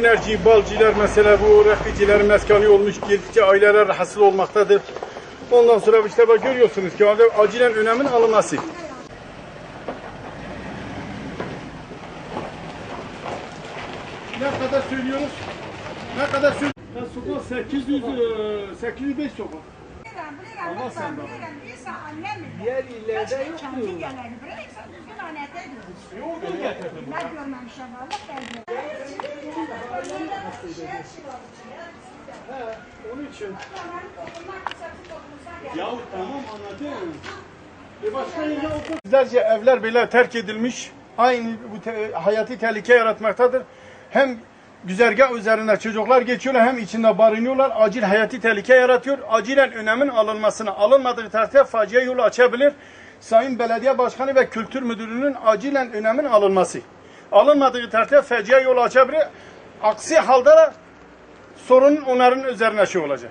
Enerji, balcılar mesela bu rakıcıların meskanı olmuş, gittikçe aileler rahatsız olmaktadır. Ondan sonra işte bak görüyorsunuz ki acilen önemin alınması. Ne kadar söylüyoruz? Ne kadar söylüyoruz? Sokak 800, e, 805 sokak. Bilirəm, bilirsən annem Diğer illerde Keşke yoktu. Kendi yerleri bıraksan düzgün anete diyor. Yoldan getirdim. Ne görmemişim Allah belli. He, onun için. Ya tamam anladım. E başka yerde okur. Yüzlerce evler bile terk edilmiş. Aynı bu te- hayati tehlike yaratmaktadır. Hem güzergah üzerine çocuklar geçiyorlar hem içinde barınıyorlar. Acil hayati tehlike yaratıyor. Acilen önemin alınmasına alınmadığı takdirde facia yolu açabilir. Sayın Belediye Başkanı ve Kültür Müdürlüğü'nün acilen önemin alınması. Alınmadığı takdirde facia yolu açabilir. Aksi halde de sorun onların üzerine şey olacak.